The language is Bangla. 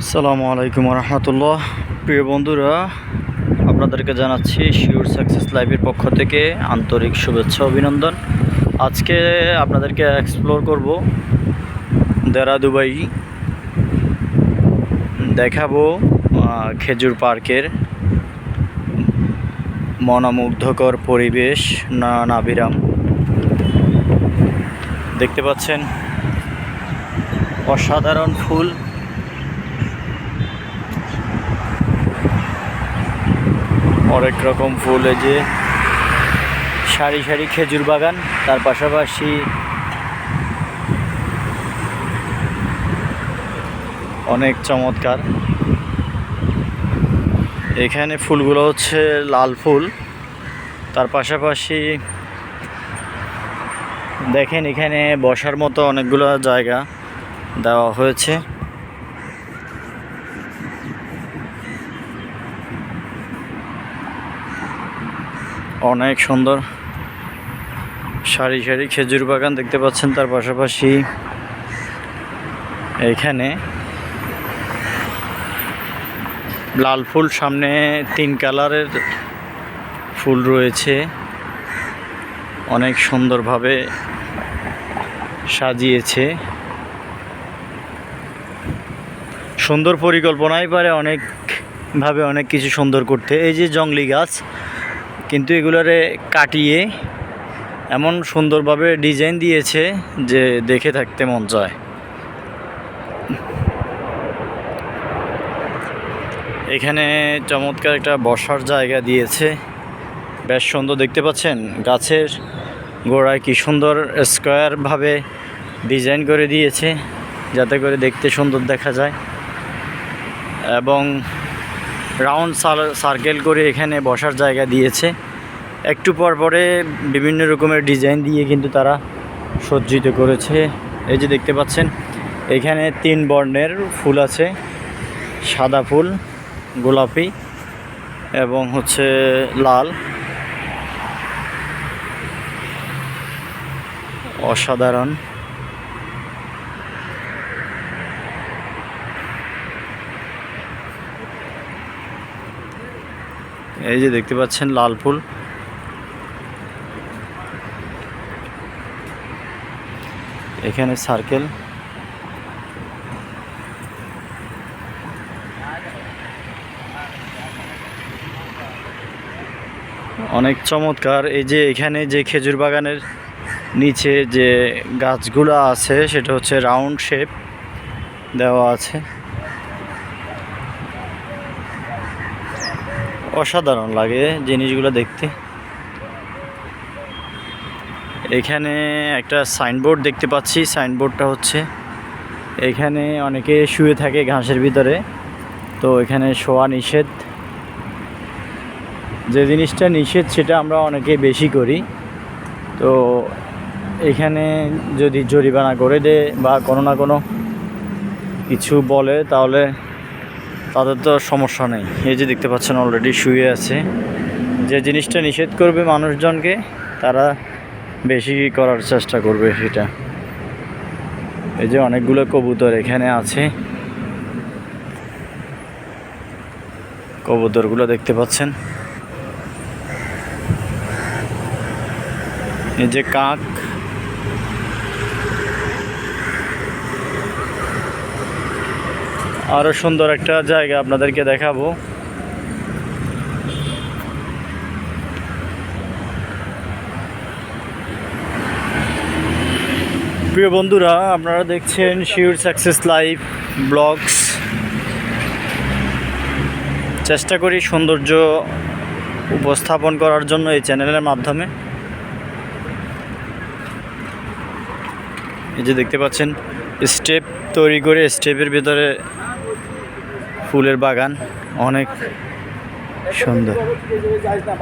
আসসালামু আলাইকুম রহমতুল্লাহ। প্রিয় বন্ধুরা, আপনাদেরকে জানাচ্ছি শিওর সাকসেস লাইভের পক্ষ থেকে আন্তরিক শুভেচ্ছা, অভিনন্দন। আজকে আপনাদেরকে এক্সপ্লোর করব দেরা দুবাই। দেখাবো খেজুর পার্কের মনোমুগ্ধকর পরিবেশ, না নাবিরাম দেখতে পাচ্ছেন, অসাধারণ ফুল। অনেক রকম ফুল এই যে সারি সারি খেজুর বাগান, তার পাশাপাশি অনেক চমৎকার। এখানে ফুলগুলো হচ্ছে লাল ফুল, তার পাশাপাশি দেখেন এখানে বসার মতো অনেকগুলো জায়গা দেওয়া হয়েছে। অনেক সুন্দর সারি সারি খেজুর বাগান দেখতে পাচ্ছেন তার পাশাপাশি এখানে লাল ফুল, সামনে তিন কালারের ফুল রয়েছে। অনেক সুন্দরভাবে সাজিয়েছে। সুন্দর পরিকল্পনাই পারে অনেকভাবে অনেক কিছু সুন্দর করতে। এই যে জংলি গাছ কিন্তু এগুলোরে কাটিয়ে এমন সুন্দরভাবে ডিজাইন দিয়েছে যে দেখে থাকতে মন চায়। এখানে চমৎকার একটা বসার জায়গা দিয়েছে। বেশ সুন্দর দেখতে পাচ্ছেন, গাছের গোড়ায় কি সুন্দর স্কোয়ারভাবে ডিজাইন করে দিয়েছে, যাতে করে দেখতে সুন্দর দেখা যায়। এবং রাউন্ড সার্কেল করে এখানে বসার জায়গা দিয়েছে। একটু পর পরে বিভিন্ন রকমের ডিজাইন দিয়ে কিন্তু তারা সজ্জিত করেছে। এই যে দেখতে পাচ্ছেন, এখানে তিন বর্ণের ফুল আছে। সাদা ফুল, গোলাপি এবং হচ্ছে লাল। অসাধারণ। এই যে দেখতে পাচ্ছেন লাল ফুল। এখানে সার্কেল। অনেক চমৎকার। এই যে এখানে যে খেজুর বাগানের নিচে যে গাছগুলো আছে, সেটা হচ্ছে রাউন্ড শেপ দেওয়া আছে। অসাধারণ লাগে জিনিসগুলো দেখতে। এখানে একটা সাইনবোর্ড দেখতে পাচ্ছি, সাইনবোর্ডটা হচ্ছে এখানে অনেকে শুয়ে থাকে ঘাসের ভিতরে, তো এখানে শোয়া নিষেধ। যে জিনিসটা নিষেধ সেটা আমরা অনেকে বেশি করি। তো এখানে যদি জরিমানা করে দেয় বা কোনো না কোনো কিছু বলে, তাহলে তাদের তো সমস্যা নেই। এই যে দেখতে পাচ্ছেন অলরেডি শুয়ে আছে। যে জিনিসটা নিষেধ করবে মানুষজনকে, তারা বেশি করার চেষ্টা করবে সেটা। এই যে অনেকগুলো কবুতর এখানে আছে। কবুতরগুলো দেখতে পাচ্ছেন। এই যে কাক আরও সুন্দর একটা জায়গা আপনাদেরকে দেখাবো। প্রিয় বন্ধুরা, আপনারা দেখছেন শিওর সাকসেস লাইভ ব্লগস চেষ্টা করি সৌন্দর্য উপস্থাপন করার জন্য এই চ্যানেলের মাধ্যমে। এই যে দেখতে পাচ্ছেন স্টেপ তৈরি করে স্টেপের ভিতরে ফুলের বাগান অনেক সুন্দর। যাই না